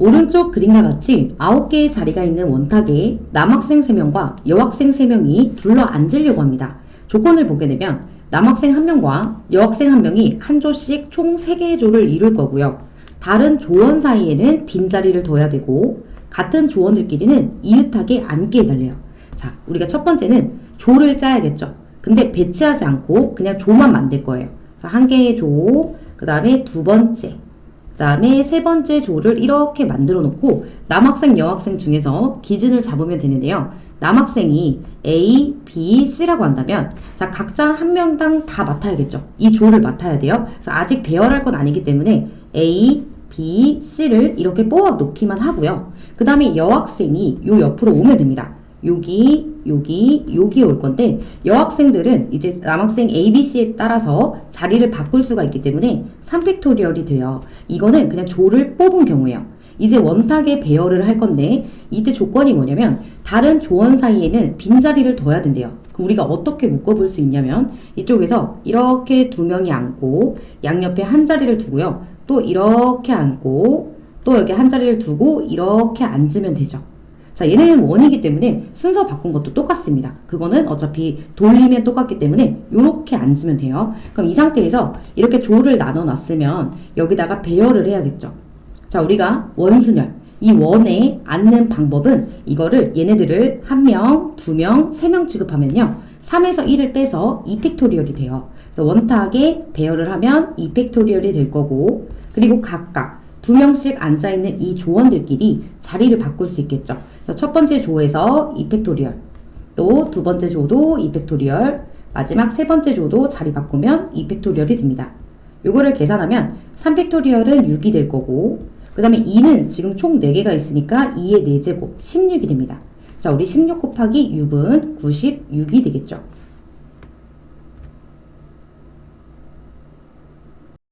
오른쪽 그림과 같이 9개의 자리가 있는 원탁에 남학생 3명과 여학생 3명이 둘러 앉으려고 합니다. 조건을 보게 되면 남학생 1명과 여학생 1명이 한 조씩 총 3개의 조를 이룰 거고요. 다른 조원 사이에는 빈자리를 둬야 되고 같은 조원들끼리는 이웃하게 앉게 해달래요. 자, 우리가 첫 번째는 조를 짜야겠죠. 근데 배치하지 않고 그냥 조만 만들 거예요. 그래서 한 개의 조, 그 다음에 두 번째, 그 다음에 세 번째 조를 이렇게 만들어 놓고 남학생, 여학생 중에서 기준을 잡으면 되는데요. 남학생이 A, B, C라고 한다면 자 각자 한 명당 다 맡아야겠죠. 이 조를 맡아야 돼요. 그래서 아직 배열할 건 아니기 때문에 A, B, C를 이렇게 뽑아 놓기만 하고요. 그 다음에 여학생이 요 옆으로 오면 됩니다. 여기, 여기, 여기 올 건데 여학생들은 이제 남학생 A, B, C에 따라서 자리를 바꿀 수가 있기 때문에 3팩토리얼이 돼요. 이거는 그냥 조를 뽑은 경우예요. 이제 원탁에 배열을 할 건데 이때 조건이 뭐냐면 다른 조원 사이에는 빈자리를 둬야 된대요. 그럼 우리가 어떻게 묶어볼 수 있냐면 이쪽에서 이렇게 두 명이 앉고 양옆에 한 자리를 두고요. 또 이렇게 앉고 또 여기 한 자리를 두고 이렇게 앉으면 되죠. 자, 얘네는 원이기 때문에 순서 바꾼 것도 똑같습니다. 그거는 어차피 돌리면 똑같기 때문에 이렇게 앉으면 돼요. 그럼 이 상태에서 이렇게 조를 나눠 놨으면 여기다가 배열을 해야겠죠. 자, 우리가 원순열. 이 원에 앉는 방법은 이거를 얘네들을 한 명, 두 명, 세 명 취급하면요. 3에서 1을 빼서 2팩토리얼이 돼요. 그래서 원탁에 배열을 하면 2팩토리얼이 될 거고, 그리고 각각 두 명씩 앉아있는 이 조원들끼리 자리를 바꿀 수 있겠죠. 첫 번째 조에서 2팩토리얼, 또 두 번째 조도 2팩토리얼, 마지막 세 번째 조도 자리 바꾸면 2팩토리얼이 됩니다. 요거를 계산하면 3팩토리얼은 6이 될 거고, 그 다음에 2는 지금 총 4개가 있으니까 2의 4제곱, 16이 됩니다. 자, 우리 16 곱하기 6은 96이 되겠죠.